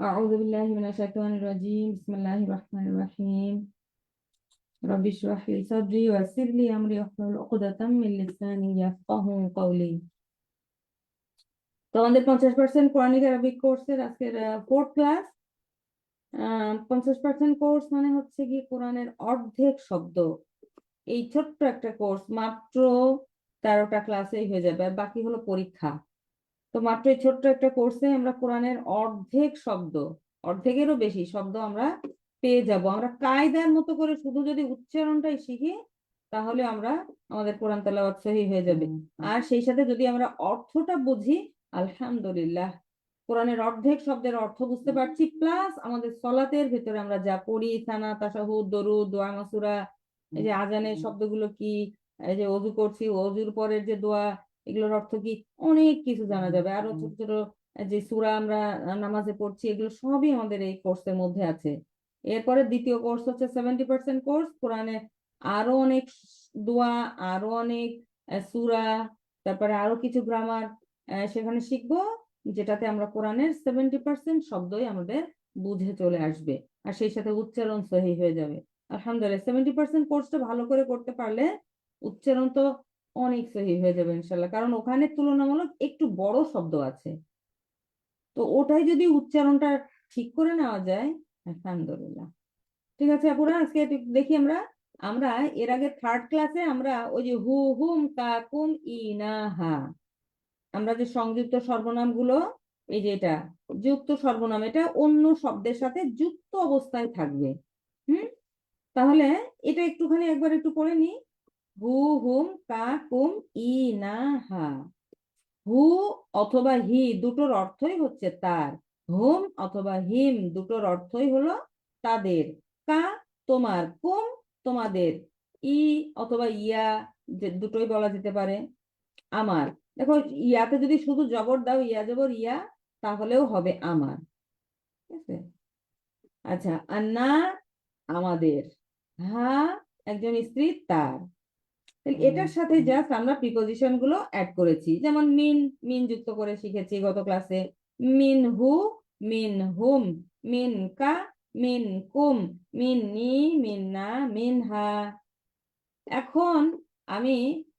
أعوذ بالله من الشيطان الرجيم بسم الله الرحمن الرحيم رب اشرح لي صدري ويسر لي أمري واحلل عقدة من لساني يفقه قولي তো আমাদের পঞ্চাশ পার্সেন্ট কোরআনিক আরবিক কোর্সের আজকের ফোর্থ ক্লাস পঞ্চাশ পার্সেন্ট কোর্স মানে হচ্ছে কি কোরআনের অর্ধেক শব্দ এই ছোট্ট একটা কোর্স মাত্র তেরোটা ক্লাসেই হয়ে যাবে আর বাকি হলো পরীক্ষা তো মাত্র এই ছোট্ট একটা কোর্সে আমরা কোরআনের অর্ধেক শব্দ অর্ধেকেরও বেশি শব্দ আমরা পেয়ে যাব। আমরা কায়দার মতো করে শুধু যদি উচ্চারণটাই শিখি তাহলে আমরা আমাদের কোরআন তেলাওয়াত সহি হয়ে যাবে। আর সেই সাথে যদি আমরা অর্থটা বুঝি আলহামদুলিল্লাহ কোরআনের অর্ধেক শব্দের অর্থ বুঝতে পারছি প্লাস আমাদের সলাতের ভিতরে আমরা যা পড়ি সানা তাসাহুদ দরুদ দোয়া মাসুরা এই যে আজানের শব্দগুলো কি এই যে অজু করছি অজুর পরের যে দোয়া এগুলোর অর্থ কি? অনেক কিছু জানা যাবে। আরও ছোট ছোট যে সুরা আমরা নামাজে পড়ছি এগুলো সবই আমাদের এই কোর্সের মধ্যে আছে। এরপরে দ্বিতীয় কোর্স হচ্ছে সেভেন্টি পার্সেন্ট কোর্স। কোরআনে আরও অনেক দোয়া আরও অনেক সুরা তারপরে আরও কিছু গ্রামার সেখানে শিখব যেটাতে আমরা কোরআনের সেভেন্টি পার্সেন্ট শব্দই আমাদের বুঝে চলে আসবে। আর সেই সাথে উচ্চারণ সহি হয়ে যাবে। আলহামদুলিল্লাহ সেভেন্টি পার্সেন্ট কোর্সটা ভালো করে করতে পারলে উচ্চারণ তো অনেক সহি হয়ে যাবে ইনশাল্লাহ। কারণ ওখানে তুলনামূলক একটু বড় শব্দ আছে। তো ওটাই যদি উচ্চারণটা ঠিক করে নেওয়া যায়, আলহামদুলিল্লাহ। ঠিক আছে আপুরা, আজকে দেখি আমরা আমরা এর আগে থার্ড ক্লাসে আমরা ওই যে হু হুম কাকুম ইনা হা, আমরা যে সংযুক্ত সর্বনামগুলো এই যে এটা, যুক্ত সর্বনাম, এটা অন্য শব্দের সাথে যুক্ত অবস্থায় থাকবে। হুম? তাহলে এটা একটুখানি একবার একটু পড়ে নি হু হুম কা কুম ই না হা। হু অথবা হি দুটোর অর্থই হচ্ছে তার। হুম অথবা হিম দুটোর অর্থই হলো তাদের। কা তোমার, কুম তোমাদের। ই অথবা ইয়া যে দুটোই বলা যেতে পারে। আমার। দেখো ইয়াতে যদি শুধু জবর দাও, ইয়া জবর ইয়া, তাহলেও হবে আমার। ঠিক আছে? আচ্ছা আর না আমাদের। হা একজন স্ত্রী তার। তাহলে এটার সাথে জাস্ট আমরা প্রিপোজিশনগুলো অ্যাড করেছি। যেমন মিন মিন যুক্ত করে শিখেছি গত ক্লাসে মিন হু মিন হুম মিন কা মিন কুম মিন নি মিন না মিন হা এখন আমি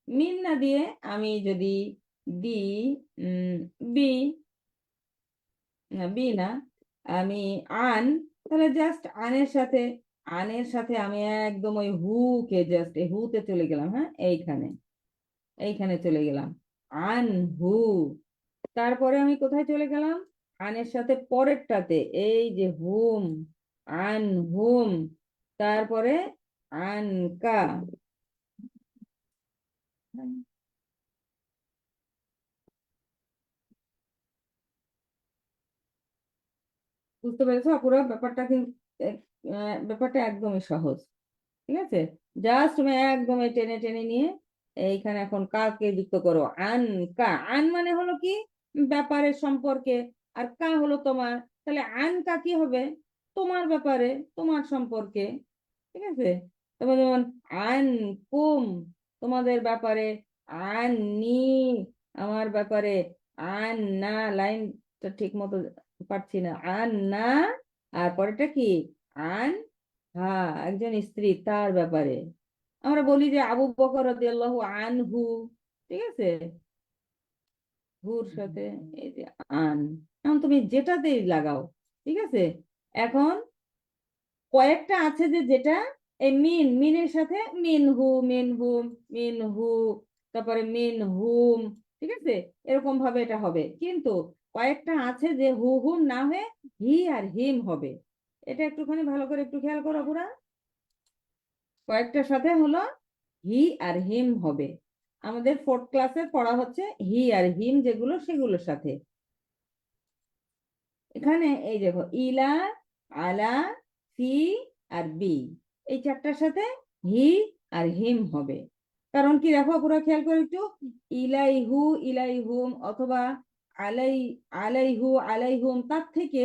মিন না দিয়ে আমি যদি দি বি না বি না আমি আন তাহলে জাস্ট আনের সাথে আনের সাথে আমি একদম ওই হু কে জাস্ট এই হুতে চলে গেলাম হ্যাঁ? এইখানে এইখানে চলে গেলাম। আন হু। তারপরে আমি কোথায় চলে গেলাম? আনের সাথে পরেরটাতে, এই যে হুম, আন হুম। তারপরে আন কা। বুঝতে পেরেছ? পুরো ব্যাপারটা কিন্তু ব্যাপারটা একদমই সহজ, ঠিক আছে? জাস্ট তুমি একদম টেনে টেনে নিয়ে এইখানে এখন কাকে যুক্ত করো? আন কা আন মানে হলো কি? ব্যাপারের সম্পর্কে। আর কা হলো তোমার। তাহলে আন কা কি হবে? তোমার ব্যাপারে, তোমার সম্পর্কে, ঠিক আছে? তবে যেমন আন কুম তোমাদের ব্যাপারে আন নি আমার ব্যাপারে আন না লাইনটা ঠিক মতো পারছি না। আন না আর পরেরটা কি? আন হ্যাঁ একজন স্ত্রী তার ব্যাপারে। আমরা বলি যে আবু বকর রাদিয়াল্লাহু আনহু ঠিক আছে? হুর সাথে এই যে আন। এখন তুমি যেটাতেই লাগাও ঠিক আছে? এখন কয়েকটা আছে যে যেটা এই মিন মিনের সাথে মিন হু মিন হুম মিন হু তারপরে মিন হুম ঠিক আছে? এরকম ভাবে এটা হবে। কিন্তু কয়েকটা আছে যে হু হুম না হয়ে হি আর হিম হবে। এটা একটুখানি ভালো করে একটু খেয়াল করো পুরা কয়েকটার সাথে হলো হি আর হিম হবে। আমাদের ফোর্থ ক্লাসে পড়া হচ্ছে হি আর হিম যেগুলো সেগুলোর সাথে। এখানে এই দেখো, ইলা, আলা ফি আর বি। এই চারটার সাথে হি আর হিম হবে। কারণ কি দেখো পুরো খেয়াল করে একটু। ইলাইহু, ইলাইহুম অথবা আলাই, আলাইহু, আলাইহুম, তার থেকে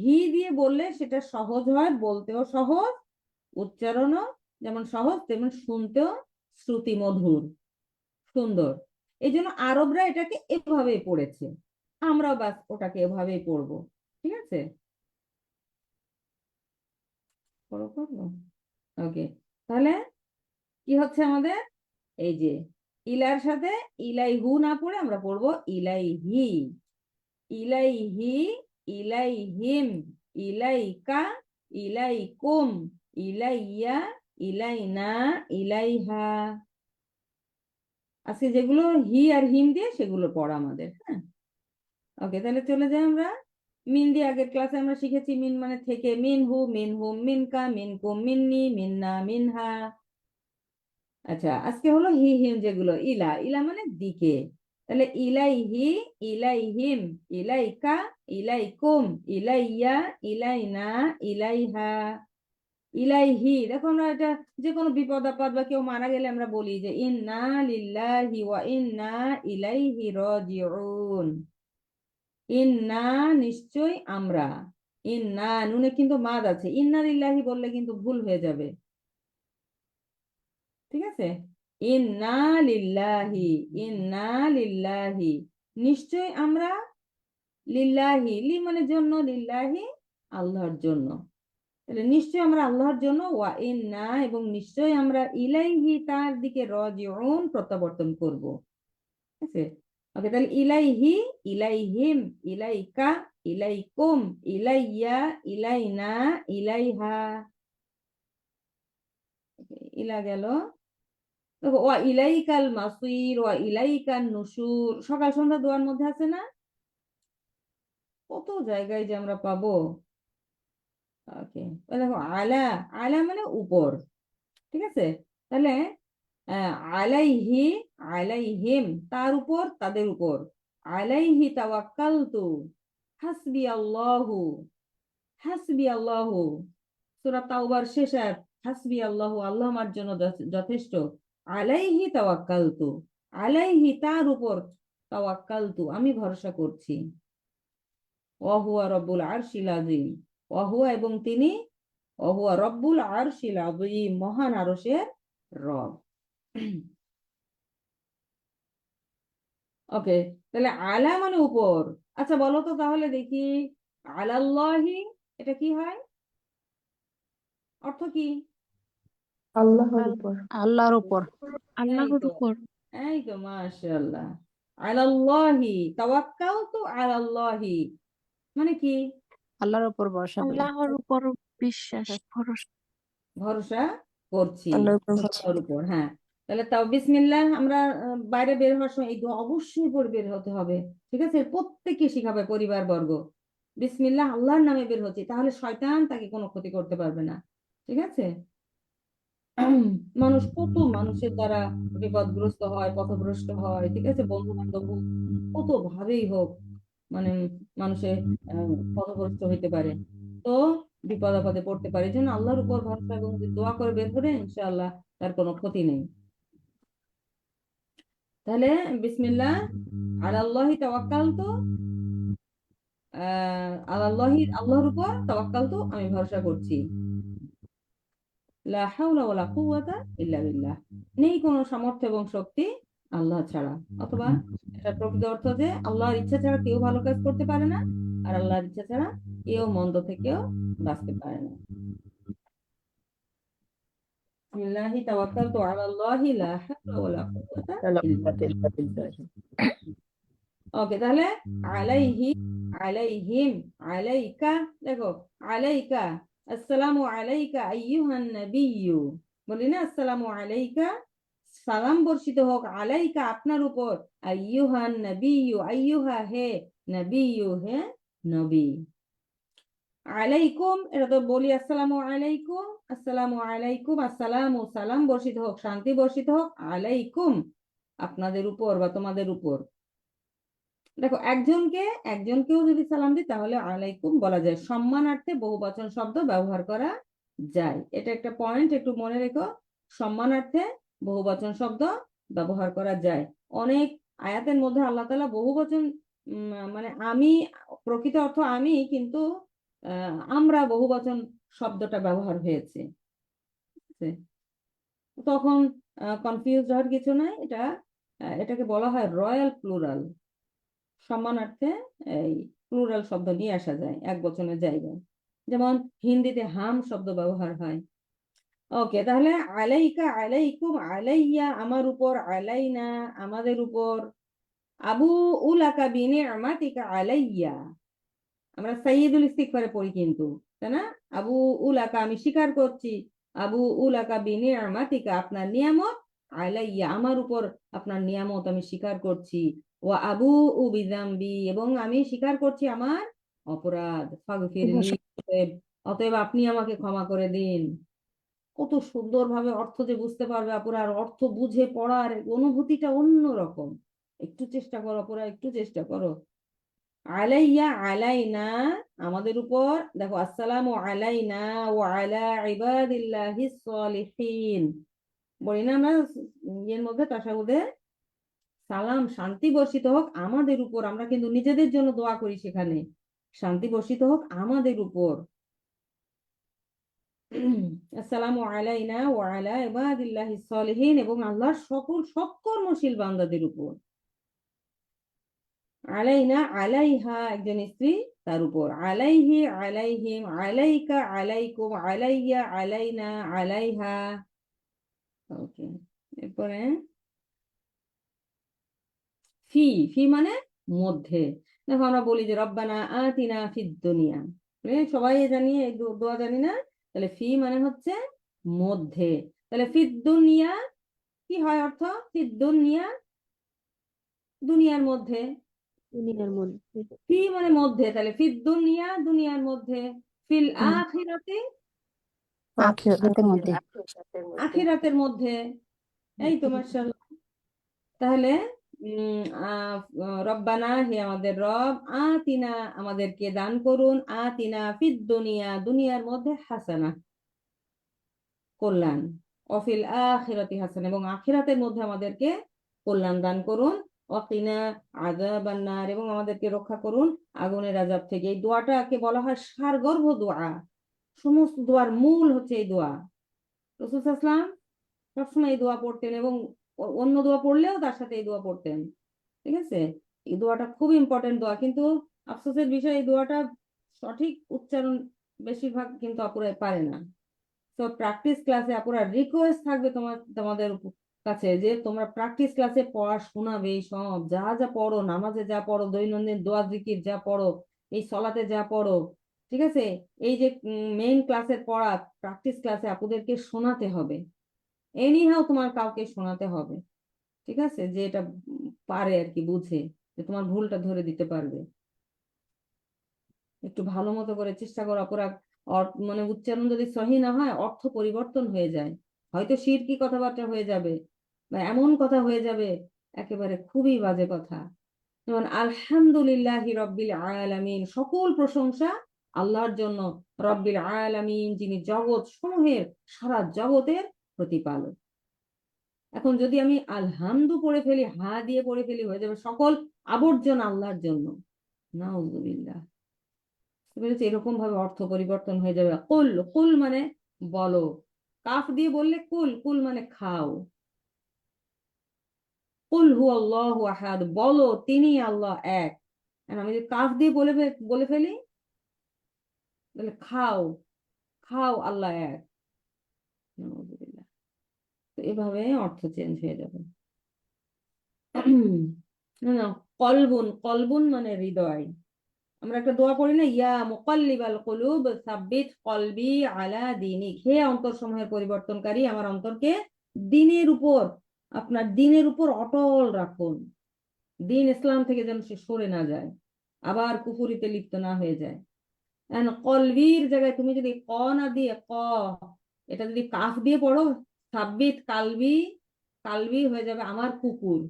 হি দিয়ে বললে সেটা সহজ হয়, বলতেও সহজ, উচ্চারণও যেমন সহজ, তেমন শুনতেও শ্রুতি মধুর সুন্দর। এই জন্য আরবরা এটাকে এভাবেই পড়েছে। আমরাও বাস ওটাকে এভাবেই পড়ব, ঠিক আছে? ওকে তাহলে কি হচ্ছে আমাদের? এই যে, ইলার সাথে ইলাইহু না পড়ে আমরা পড়ব ইলাই হি ইলাইহি। ইলাইহি ইলাইহিম ইলাইকা ইলাইকুম ইলাইয়া ইলাইনা ইলাইহা আজকে যেগুলো হি আর হিম দিয়ে, সেগুলো পড়া আমাদের হ্যাঁ। ওকে তাহলে চলে যাই আমরা। মিন দিয়ে আগের ক্লাসে আমরা শিখেছি, মিন মানে থেকে, মিন হু, মিন হুম মিনকা মিন কুম মিন্নি মিন্না মিনহা আচ্ছা আজকে হলো হি, হিম যেগুলো, ইলা। ইলা মানে দিকে। তাহলে ইলাইহি ইলাইহিম ইলাইকা ইলাইকুম ইলাইয়া ইলাইনা ইলাইহা ইলাইহি দেখো আমরা এটা যে কোনো বিপদ, আপদ বা কেউ মারা গেলে আমরা বলি যে, ইন্না লিল্লাহি ওয়া ইন্না ইলাইহি রাজিউন। ইন্না নিশ্চয় আমরা। ইন্না, নুনে কিন্তু মাদ আছে। ইন্না লিল্লাহি বললে কিন্তু ভুল হয়ে যাবে। ঠিক আছে? ইন্না লিল্লাহি ইন্না লিল্লাহি। নিশ্চয় আমরা লিল্লাহি লি মানে জন্য লিল্লাহি, আল্লাহর জন্য। তাহলে নিশ্চয় আমরা আল্লাহর জন্য, ওয়া ইন্না, এবং নিশ্চয় আমরা ইলাইহি, তার দিকে রাজিউন, প্রত্যাবর্তন করব। ঠিক আছে? ওকে, তাহলে ইলাইহি, ইলাইহিম, ইলাইকা, ইলাইকুম, ইলাইয়া, ইলাইনা, ইলাইহা। ইলা গেল। ওয়া ইলাইকাল মাসির ওয়া ইলাইকাল নুশুর সকাল সন্ধ্যা দোয়ার মধ্যে আছে না? কত জায়গায় যে আমরা পাবো? ওকে দেখো, আলা আলা মানে উপর, ঠিক আছে? তাহলে আলাইহি, আলাইহিম, তার উপর, তাদের উপর। আলাইহি তাওয়াক্কালতু, হাসবি আল্লাহু হাসবি আল্লাহু। সূরা তাওবার শেষ হাসবি আল্লাহু, আল্লাহ আমার জন্য যথেষ্ট। আলাইহি তাওয়াক্কালতু, আলাইহি তার উপর তাওয়াক্কালতু, আমি ভরসা করছি। ওয়াহুয়া রব্বুল আরশিল আযীম ওয়াহুয়া এবং তিনি ওয়াহুয়া রব্বুল আরশিল আযীম, মহান আরশের রব। ওকে, তাহলে আলা মানে উপর। আচ্ছা বলো তো তাহলে দেখি। আলাল্লাহি, এটা কি হয়? অর্থ কি? আল্লাহর উপর। আল্লাহর উপর। আল্লাহর উপর। এই তো মাশাআল্লাহ। আলাল্লাহি তাওয়াক্কালতু আলাল্লাহি। মানে কি? আল্লাহর উপর ভরসা আল্লাহর উপর বিশ্বাস ভরসা। ভরসা করছি আল্লাহর উপর ভরসা। আল্লাহর উপর হ্যাঁ। তাহলে তাও বিসমিল্লাহ আমরা বাইরে বের হওয়ার সময় এই দোয়া অবশ্যই পড়ে বের হতে হবে। ঠিক আছে? প্রত্যেককে শিখাবে পরিবার বর্গ বিসমিল্লাহ আল্লাহর নামে বের হচ্ছে তাহলে শয়তান তাকে কোনো ক্ষতি করতে পারবে না। ঠিক আছে? মানুষ কত মানুষের দ্বারা বিপদগ্রস্ত হয় পথভ্রষ্ট হয় ঠিক আছে? বন্ধু বান্ধব হোক কত ভাবেই হোক মানে মানুষে পথভ্রষ্ট হইতে পারে। তো বিপদ আপদে পড়তে পারে। যেন আল্লাহর উপর ভরসা এবং দোয়া করে বের করে ইনশাআল্লাহ তার কোনো ক্ষতি নেই। তাহলে বিসমিল্লাহ আলাল্লাহি তাওয়াক্কালতু আহ আলাল্লাহি আল্লাহর উপর তাওয়াক্কালতু আমি ভরসা করছি। লা হাওলা ওয়ালা কুওয়াতা ইল্লা বিল্লাহ। নেই কোনো সামর্থ্য এবং শক্তি আল্লাহ ছাড়া। অথবা এটা প্রকৃত অর্থ যে আল্লাহর ইচ্ছা ছাড়া কেউ ভালো কাজ করতে পারে না আর আল্লাহর ইচ্ছা ছাড়া কেউ মন্দ থেকেও বাঁচতে পারে না। বিসমিল্লাহি তাওয়াক্কালতু আলাল্লাহি লা হাওলা ওয়ালা কুওয়াতা ইল্লা বিল্লাহ। ওকে তাহলে আলাইহি আলাইহিম আলাইকা দেখো আলাইকা আসসালামু আলাইকা আইয়ুহান নাবিয়্যু বলি, না আসসালামু আলাইকা সালাম বর্ষিত হোক, আলাইকা আপনার উপর, আইয়ুহান নাবিয়্যু আইয়ুহা হে নাবিয়্যু হে নবী। আলাইকুম এটা তো বলি, আসসালামু আলাইকুম আসসালামু আলাইকুম আসসালামু সালাম বর্ষিত হোক, শান্তি বর্ষিত হোক, আলাইকুম আপনাদের উপর বা তোমাদের উপর। দেখো, একজনকে, একজনকেও যদি সালাম দিই, তাহলে আলাইকুম বলা যায়। সম্মানার্থে বহুবচন শব্দ ব্যবহার করা যায়। এটা একটা পয়েন্ট একটু মনে রেখো। সম্মানার্থে বহুবচন শব্দ ব্যবহার করা যায়। অনেক আয়াতের মধ্যে আল্লাহ তাআলা বহুবচন মানে আমি, প্রকৃত অর্থ আমি, কিন্তু আমরা বহুবচন শব্দটা ব্যবহার হয়েছে। তখন কনফিউজ হওয়ার কিছু নাই। এটা এটাকে বলা হয় রয়্যাল প্লুরাল সম্মানার্থে এই প্লুরাল শব্দ নিয়ে আসা যায়, এক বচনের জায়গায়। যেমন হিন্দিতে হাম শব্দ ব্যবহার হয়। ওকে তাহলে আলাইকা আলাইকুম, আলাইয়া আমার উপর, আলাইনা আমাদের উপর। আবু উলাকা বিনিআমাতিকা আলাইয়া। আমরা সাইয়্যিদুল ইস্তিগফারে পড়ি কিন্তু, তাই না? আবু উলাকা, আমি স্বীকার করছি, আবু উল উলাকা বিনিআমাতিকা আপনার নিয়ামত আলাইয়া, আমার উপর আপনার নিয়ামত আমি স্বীকার করছি। ও আবু উ বিজাম্বি এবং আমি স্বীকার করছি আমার অপরাধ। ফাগফিরলি অতএব আপনি আমাকে ক্ষমা করে দিন। কত সুন্দরভাবে অর্থ যে বুঝতে পারবে আপুরা আর অর্থ বুঝে পড়ার অনুভূতিটা অন্যরকম। একটু চেষ্টা করো আপুরা একটু চেষ্টা করো। আলাইয়া আলাইনা আমাদের উপর দেখো আসসালামু আলাইনা ওয়া আলা ইবাদিল্লাহিস সলিহিন। বলি না আমরা ইয়ের মধ্যে তাশাহুদে সালাম, শান্তি বর্ষিত হোক আমাদের উপর। আমরা কিন্তু নিজেদের জন্য দোয়া করি সেখানে। শান্তি বর্ষিত হোক আমাদের উপর। আলাইনা আলা এবং আল্লাহর সকল বান্দাদের উপর। আলাইনা আলাইহা একজন স্ত্রী তার উপর। আলাইহি আলাইহিম, আলাইকা আলাইকুম, আলাইয়া আলাইনা আলাইহা। ওকে এরপরে ফি ফি মানে মধ্যে। দেখো আমরা বলি যে রব্বানা আতিনা ফিদ দুনিয়া। সবাই জানি এই দোয়া জানি না। তাহলে ফি মানে হচ্ছে মধ্যে। তাহলে ফিদ দুনিয়া কি হয় অর্থ? ফিদ দুনিয়া দুনিয়ার মধ্যে। দুনিয়ার মধ্যে। ফি মানে মধ্যে। তাহলে ফিদ দুনিয়া দুনিয়ার মধ্যে। ফিল। আখিরাতে? আখিরাতের মধ্যে। আখিরাতের মধ্যে। এই তো মাশাআল্লাহ। তাহলে রব্বানা হে আমাদের রব, আতিনা আমাদেরকে দান করুন, আতিনা ফিদ দুনিয়া, দুনিয়ার মধ্যে হাসানা, কল্যাণ অফিল আখিরাতি হাসানা, এবং আখিরাতের মধ্যে আমাদেরকে কল্যাণ দান করুন অকিনা আযাবান নার, এবং আমাদেরকে রক্ষা করুন, আগুনের আযাব থেকে। এই দোয়াটাকে বলা হয় সারগর্ভ দোয়া। সমস্ত দোয়ার মূল হচ্ছে এই দোয়া। রসুল সাল্লাল্লাহু সবসময় এই দোয়া পড়তেন, এবং অন্য দোয়া পড়লেও তার সাথে এই দোয়া পড়তেন, ঠিক আছে? এই দোয়াটা খুব ইম্পর্টেন্ট দোয়া, কিন্তু আফসোসের বিষয়, এই দোয়াটা সঠিক উচ্চারণ বেশিরভাগ কিন্তু আপুরা পারে না। তো প্র্যাকটিস ক্লাসে আপুরা রিকোয়েস্ট থাকবে তোমার, তোমাদের কাছে যে তোমরা প্র্যাকটিস ক্লাসে পড়া শোনাবে এই সব, যা যা পড়ো, নামাজে যা পড়ো, দৈনন্দিন দোয়া জিকির যা পড়ো, এই সলাতে যা পড়ো, ঠিক আছে? এই যে মেইন ক্লাসের পড়া প্র্যাকটিস ক্লাসে আপুদেরকে শোনাতে হবে। এনিহাও তোমার কাউকে শোনাতে হবে, ঠিক আছে? যে এটা পারে আর কি, বুঝে যে তোমার ভুলটা ধরে দিতে পারবে। একটু ভালো মতো করে চেষ্টা করো, অপরাধ মানে উচ্চারণ যদি সহি না হয়, অর্থ পরিবর্তন হয়ে যায়। হয়তো শিরকি কথাবার্তা হয়ে যাবে বা এমন কথা হয়ে যাবে, একেবারে খুবই বাজে কথা। যেমন, আলহামদুলিল্লাহি রব্বিল আয়ালামিন সকল প্রশংসা আল্লাহর জন্য। রব্বিল আয়ালামিন যিনি জগৎ সমূহের, সারা জগতের প্রতিপালক। এখন যদি আমি আলহামদু পড়ে ফেলি, হা দিয়ে পড়ে ফেলি, হয়ে যাবে সকল আবর্জনা আল্লাহর জন্য। পেরেছি এরকম ভাবে অর্থ পরিবর্তন হয়ে যাবে। কুল কুল মানে বলো। কাফ দিয়ে বললে কুল কুল মানে খাও। কুল হু আল্লাহু আহাদ, বলো তিনি আল্লাহ এক। আমি যদি কাফ দিয়ে বলে বলে ফেলি, তাহলে খাও খাও আল্লাহ এক। এভাবে অর্থ চেঞ্জ হয়ে যাবে। না না, কলবুন কলবুন মানে হৃদয়। আমরা একটা দোয়া পড়ি না, ইয়া মুকাল্লিবাল কুলুব সাব্বিত কলবি আলা দীনিক। হে অন্তরসমূহের পরিবর্তনকারী, আমার অন্তরকে দিনের উপর, আপনার দিনের উপর অটল রাখুন। দিন ইসলাম থেকে যেন সে সরে না যায়, আবার কুফুরিতে লিপ্ত না হয়ে যায়। কলবির জায়গায় তুমি যদি ক না দিয়ে, ক, এটা যদি কাফ দিয়ে পড়ো সাব্বিত কালবি কালবি হয়ে যাবে আমার কুকুর।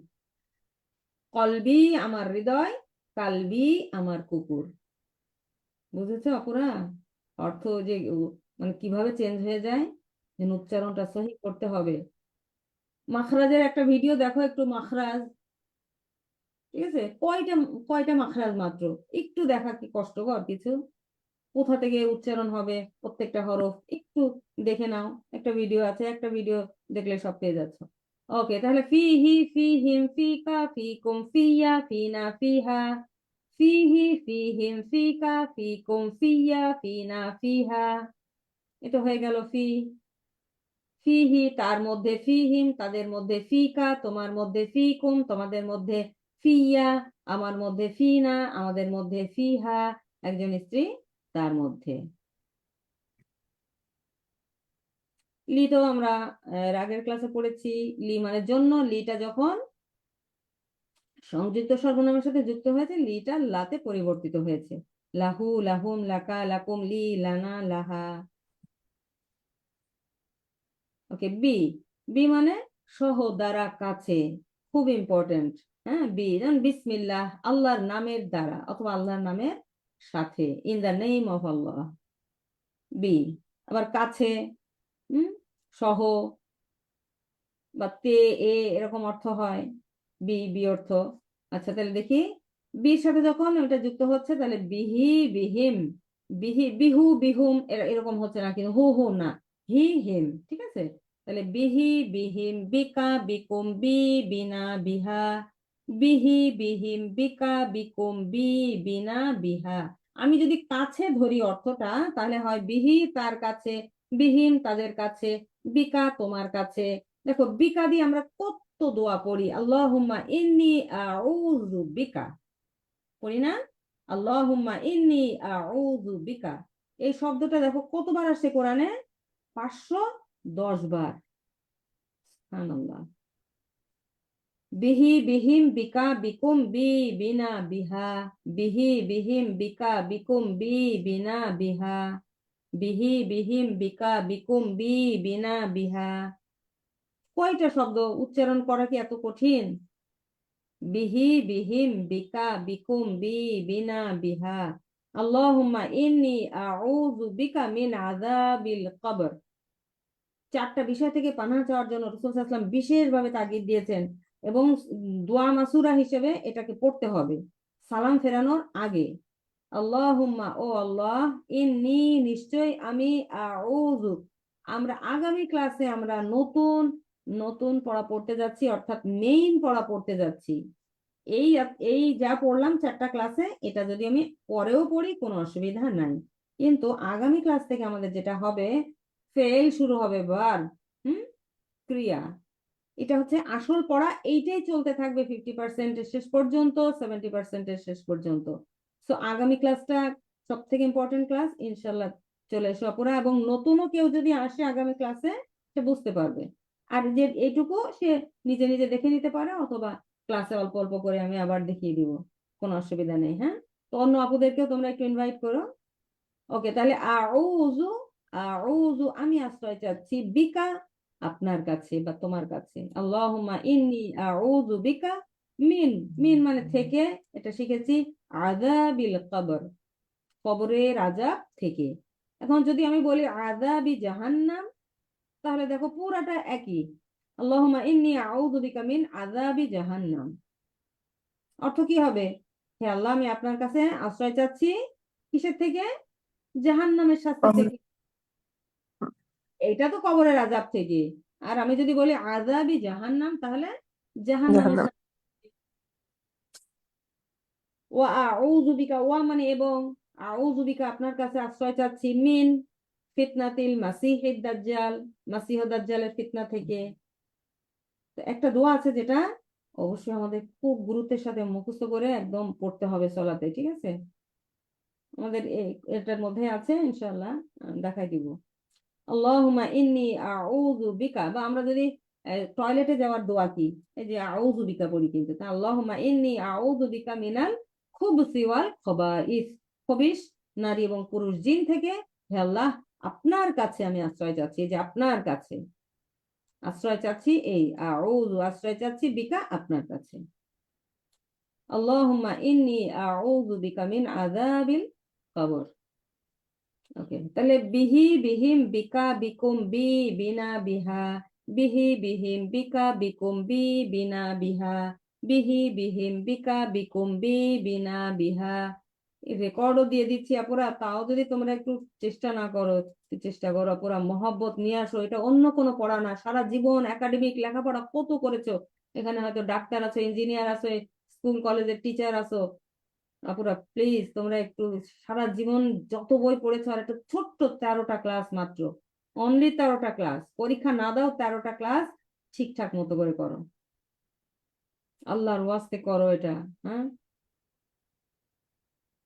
কলবি আমার হৃদয়, কালবি আমার কুকুর। বুঝেছ অপরা? অর্থ যে মানে কীভাবে চেঞ্জ হয়ে যায় যেন উচ্চারণটা সহি করতে হবে। মাখরাজের একটা ভিডিও দেখো একটু মাখরাজ। ঠিক আছে? কয়টা কয়টা মাখরাজ মাত্র? একটু দেখা কি কষ্টকর কিছু? কোথা থেকে উচ্চারণ হবে, প্রত্যেকটা হরফ, একটু দেখে নাও, একটা ভিডিও আছে, একটা ভিডিও দেখলে সব পেয়ে যাচ্ছ। ওকে তাহলে ফি হি, ফি হিম, ফি কা, ফি কুম ফিয়া ফিনা ফিহা ফিহি ফিহিম ফিকা ফিকুম ফিয়া ফি হা। এটা হয়ে গেল ফি। ফি হি তার মধ্যে ফি হিম, তাদের মধ্যে ফিকা তোমার মধ্যে ফিকুম তোমাদের মধ্যে ফিয়া আমার মধ্যে ফিনা আমাদের মধ্যে ফি হা। একজন স্ত্রী তার মধ্যে। লি তো আমরা আগের ক্লাসে পড়েছি। লি মানে জন্য, লিটা যখন সংযুক্ত সর্বনামের সাথে যুক্ত হয়েছে, লিটা লাতে পরিবর্তিত হয়েছে। লাহু, লাহুম, লাকা, লাকুম, লি, লানা, লাহা। ওকে বি। বি মানে সহ দ্বারা কাছে, খুব ইম্পর্টেন্ট হ্যাঁ বি বিসমিল্লাহ, আল্লাহর নামের দ্বারা, অথবা আল্লাহর নামের সাথে in the name of Allah B আবার কাছে, হুম, সহ, বা তে, এ, এরকম অর্থ হয় বি বি অর্থ আচ্ছা তাহলে দেখি বির সাথে যখন এটা যুক্ত হচ্ছে, তাহলে বিহি, বিহিম, বিহি, বিহু, বিহুম এরকম হচ্ছে না, কিন্তু হু হু না, হি, হিম, ঠিক আছে? তাহলে বিহি, বিহিম, বিকা, বিকুম, বি, বিনা, বিহা বিহি বিহিম বিকা বিকুম বি বিনা বিহা। আমি যদি কাছে ধরি অর্থটা, তাহলে হয় বিহি তার কাছে, বিহিম তাদের কাছে, বিকা তোমার কাছে। দেখো, বিকা দিয়ে আমরা কত দোয়া পড়ি। আল্লাহুম্মা ইন্নি আউযু বিকা। পড়ি না? আল্লাহুম্মা ইন্নি আউযু বিকা। এই শব্দটা দেখো, কতবার আসছে কোরআনে? পাঁচশো দশ বার। সুবহানাল্লাহ। বিহি বিহিম বিকা বিকুম বি বিনা বিহা। বিহি বিহিম বিকা বিকুম বি বিনা বিহা। বিহি বিহিম বিকা বিকুম বি বিনা বিহা। কয়টা শব্দ উচ্চারণ করা কি এত কঠিন? বিহি বিহিম বিকা বিকুম বি বিনা বিহা। আল্লাহুম্মা ইন্নি আউযু বিকা মিন আযাবিল কবর। চারটা বিষয় থেকে পানাহ চাওয়ার জন্য রাসূল ওয়াসাল্লাম বিশেষভাবে তাগিদ দিয়েছেন। এবং দোয়া মাসুরা হিসেবে এটাকে পড়তে হবে। সালাম ফেরানোর আগে। আল্লাহুম্মা, ও আল্লাহ, ইন্নি নিশ্চয় আমি আমরা আগামী ক্লাসে আমরা নতুন নতুন পড়া পড়তে যাচ্ছি, অর্থাৎ মেইন পড়া পড়তে যাচ্ছি। এই এই যা পড়লাম চারটা ক্লাসে, এটা যদি আমি পরেও পড়ি, কোনো অসুবিধা নাই। কিন্তু আগামী ক্লাস থেকে আমাদের যেটা হবে ফেল শুরু হবে বার হুম, ক্রিয়া। এটা হচ্ছে আসল পড়া, এইটাই চলতে থাকবে ফিফটি পার্সেন্টের শেষ পর্যন্ত সেভেন্টি পার্সেন্টের শেষ পর্যন্ত। সো আগামী ক্লাসটা সব থেকে ইম্পর্টেন্ট ক্লাস ইনশাল্লাহ চলে এসো অপরা এবং নতুনও কেউ যদি আসে আগামী ক্লাসে সে বুঝতে পারবে। আর যে এইটুকু সে নিজে নিজে দেখে নিতে পারে, অথবা ক্লাসে অল্প অল্প করে আমি আবার দেখিয়ে দিব, কোনো অসুবিধা নেই হ্যাঁ? তো অন্য আপুদেরকেও তোমরা একটু ইনভাইট করো। ওকে তাহলে আউযু আউযু, আমি আশ্রয় চাচ্ছি বিকা আপনার কাছে বা তোমার কাছে। ইন্নি আউযু বিকা মিন। মিন মানে থেকে, এটা শিখেছি, আযাবিল কবর। কবরের আযাব থেকে। এখন যদি আমি বলি আযাবি জাহান্নাম, তাহলে দেখো পুরাটা একই। আল্লাহুম্মা ইন্নি আউযু বিকা মিন আযাবি জাহান্নাম। অর্থ কি হবে? হে আল্লাহ, আমি আপনার কাছে আশ্রয় চাচ্ছি কিসের থেকে? জাহান্নামের শাস্তি থেকে। এটা তো কবরের আযাব থেকে। আর আমি যদি বলি আযাবি জাহান্নাম তাহলে জাহান্নামের জাহান্নাম। শাস্তি ওয়া আউযু বিকা ওয়া মানে এবং। আউযু বিকা আপনার কাছে আশ্রয় চাচ্ছি মিন ফিতনাতিল মাসিহিদ দাজ্জাল মাসিহ দাজ্জালের ফিতনা থেকে। একটা দোয়া আছে যেটা অবশ্যই আমাদের খুব গুরুত্বের সাথে মুখস্থ করে একদম পড়তে হবে সলাতে ঠিক আছে? আমাদের এটার মধ্যে আছে ইনশাআল্লাহ আহ, দেখাই দিব। আল্লাহুম্মা ইন্নি আউযু বিকা, বা আমরা যদি টয়লেটে যাওয়ার দোয়া কি এই যে আউযু বিকা পড়ি কিন্তু, তা আল্লাহুম্মা ইন্নি আউযু বিকা মিনাল খুবসি ওয়াল খবাইস খবিস নারী এবং পুরুষ জিন থেকে হে আল্লাহ, আপনার কাছে আমি আশ্রয় চাচ্ছি যে আপনার কাছে। আশ্রয় চাচ্ছি এই, আউযু, আশ্রয় চাচ্ছি বিকা আপনার কাছে। আল্লাহুম্মা ইন্নি আউযু বিকা মিন আযাবিল কবর। ওকে তাহলে বিহি বিহিম বিকা বিকুম বি বিনা বিহা। বিহি বিহিম বিকা বিকুম বি বিনা বিহা। বিহি বিহিম বিকা বিকুম বি বিনা বিহা। রেকর্ডও দিয়ে দিচ্ছি আপুরা, তাও যদি তোমরা একটু চেষ্টা না করো চেষ্টা করো পুরা মহব্বত নিয়ে আসো, এটা অন্য কোনো পড়া না। সারা জীবন একাডেমিক লেখাপড়া কত করেছ? এখানে হয়তো ডাক্তার আছো ইঞ্জিনিয়ার আছো স্কুল কলেজের টিচার আছো আপুরা প্লিজ তোমরা একটু সারা জীবন যত বই পড়েছো আর একটা ছোট্ট তেরোটা ক্লাস মাত্র। অনলি তেরোটা ক্লাস পরীক্ষা না দাও, তেরোটা ক্লাস ঠিকঠাক মতো করে করো। আল্লাহর ওয়াস্তে করো এটা হ্যাঁ?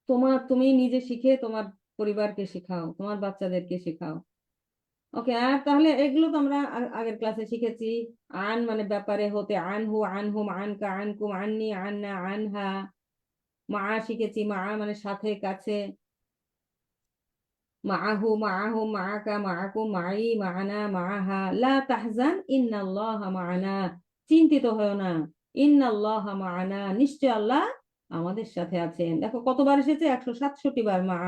তোমার, তুমি নিজে শিখে তোমার পরিবারকে শেখাও, তোমার বাচ্চাদেরকে শেখাও। ওকে আর তাহলে এগুলো তো আমরা আগের ক্লাসে শিখেছি। আন মানে ব্যাপারে হতে আন হু আন হুম আন কা আন কুম আননি, আন্না, আনহা। মা শিখেছি মা মানে সাথে, কাছে। মাআহু মাআহু, মাআকা মাআকুম মাই মাআনা, মাআহা। লা তাহজান, ইন্নাল্লাহা মাআনা। চিন্তিত হয়েও না। ইন্নাল্লাহা মাআনা। নিশ্চয় আল্লাহ আমাদের সাথে আছেন। দেখো কতবার এসেছে? একশো সাতষট্টি বার মা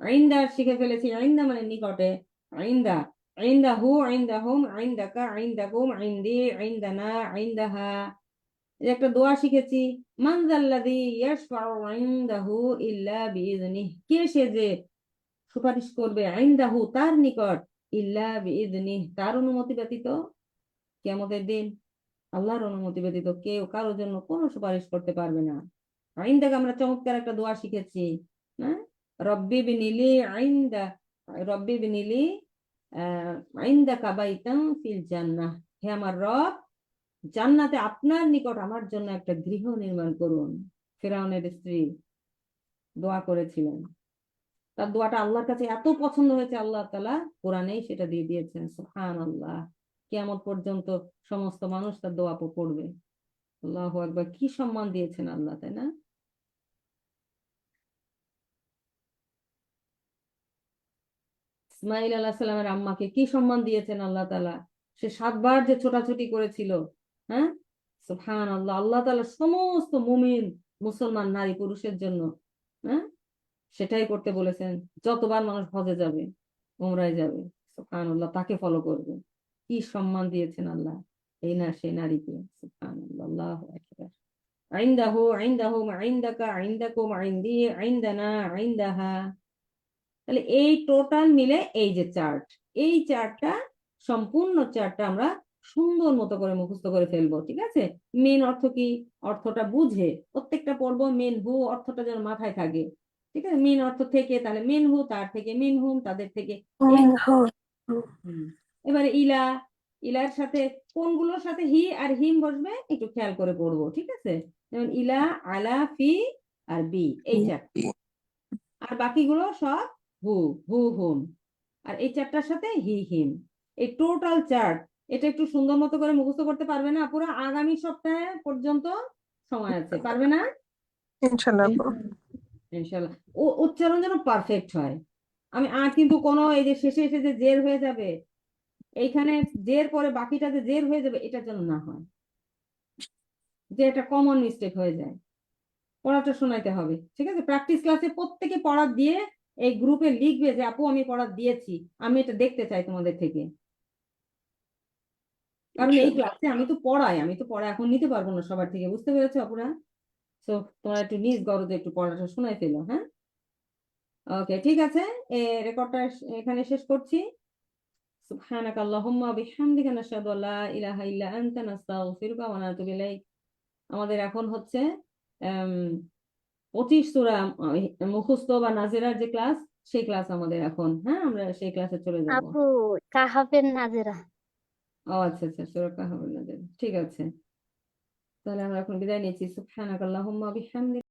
আইন্দা শিখে ফেলেছি। আইন্দা মানে নিকটে। আইন্দা। আইন্দা হু, আইন্দা হুম আইন্দাকা আইন্দাকুম আইন্দি আইন্দানা আইন্দাহা এই যে একটা দোয়া শিখেছি মান যাল্লাযী ইয়াশফাউ ইল্লা বিইذনিহ কে সে যে সুপারিশ করবে ইনদাহু তার নিকট? ইল্লা বিইذনিহ তার অনুমতি ব্যতীত? কিয়ামতের দিন আল্লাহর অনুমতি ব্যতীত কেউ কারোর জন্য কোনো সুপারিশ করতে পারবে না। আইন আইন্দাকে আমরা চমৎকার একটা দোয়া শিখেছি হ্যাঁ রব্বি বিনিলি আইন্দা রব্বি বিনিলি, আহ আইন্দাকা বাইতান ফিল জান্নাহ। হে আমার রব জান্নাতে আপনার নিকট আমার জন্য একটা গৃহ নির্মাণ করুন। ফেরাউনের স্ত্রী দোয়া করেছিলেন। তার দোয়াটা আল্লাহর কাছে এত পছন্দ হয়েছে, আল্লাহ তালা কোরআনেই সেটা দিয়ে দিয়েছেন সুবহান আল্লাহ কিয়ামত পর্যন্ত সমস্ত মানুষ তার দোয়া পড়বে। আল্লাহু আকবার, কি সম্মান দিয়েছেন আল্লাহ, তাই না? ইসমাইল আল্লাহ সাল্লামের আম্মাকে কি সম্মান দিয়েছেন আল্লাহ তালা? সে সাতবার যে ছোটাছুটি করেছিল হ্যাঁ? সুবহান আল্লাহ আল্লাহ তালা সমস্ত মুমিন, মুসলমান, নারী, পুরুষের জন্য হ্যাঁ? সেটাই করতে বলেছেন। যতবার মানুষ হজে যাবে, উমরায় যাবে সুবহান আল্লাহ তাকে ফলো করবে। কি সম্মান দিয়েছেন আল্লাহ, এই না, সেই নারীকে সুবহান আল্লাহ আকবার। আইন্দাহু আইন্দাহুম আইন্দাকা আইন্দাকুম আইন্দি আইন্দানা আইন্দাহা তাহলে এই টোটাল মিলে এই যে চার্ট, এই চার্টটা, সম্পূর্ণ চার্টটা আমরা সুন্দর মতো করে মুখস্থ করে ফেলব ঠিক আছে? মেন অর্থ কি? অর্থটা বুঝে প্রত্যেকটা পর্ব মেন হু অর্থটা যেন মাথায় থাকে ঠিক আছে? মেন অর্থ থেকে তাহলে মেন হু তার থেকে মেন হুম তাদের থেকে এবারে ইলা ইলার সাথে কোনগুলোর সাথে হি আর হিম বসবে একটু খেয়াল করে পড়ব ঠিক আছে? যেমন ইলা আলা ফি আর বি এই চারটে। আর বাকিগুলো সব হু হু হুম। আর এই চারটার সাথে হি হিম। এই টোটাল চার্ট এটা একটু সুন্দর মতো করে মুখস্থ করতে পারবে না পুরো আগামী সপ্তাহে পর্যন্ত সময় আছে পারবে না? ইনশাল্লাহ ইনশাল্লাহ। ও উচ্চারণ যেন পারফেক্ট হয়। আমি আর কিন্তু কোনো এই যে শেষে এসে যে জের হয়ে যাবে এইখানে জের পরে বাকিটা যে জের হয়ে যাবে এটা যেন না হয়। যে এটা কমন মিস্টেক হয়ে যায়। পড়াটা শোনাইতে হবে ঠিক আছে? প্র্যাকটিস ক্লাসে প্রত্যেকে পড়া দিয়ে এই গ্রুপে লিখবে যে আপু আমি পড়া দিয়েছি। আমি এটা দেখতে চাই তোমাদের থেকে। কারণ এই ক্লাসে আমি তো পড়াই আমি তো পড়া এখন নিতে পারব না সবার থেকে বুঝতে পেরেছ আপুরা? তো তোমরা একটু নিজ গরজে একটু পড়াটা শোনাই ফেলো হ্যাঁ? ওকে ঠিক আছে এ রেকর্ডটা এখানে শেষ করছি। সুবহানাক আল্লাহুম্মা বিহামদিকা নাশহাদু আল্লা ইলাহা ইল্লা আনতা নাস্তাগফিরুকা ওয়া নাতুবু ইলাইক। আমাদের এখন হচ্ছে পঁচিশ সূরা মুখস্থ বা নাজেরার যে ক্লাস সেই ক্লাস আমাদের এখন হ্যাঁ? আমরা সেই ক্লাসে চলে যাব। আপু কাহাফের নাজেরা। ও আচ্ছা আচ্ছা সুরক্ষা হবে না ঠিক আছে। তাহলে আমরা এখন বিদায় নিচ্ছি। সুবহানাক আল্লাহুম্মা বিহামদিকা।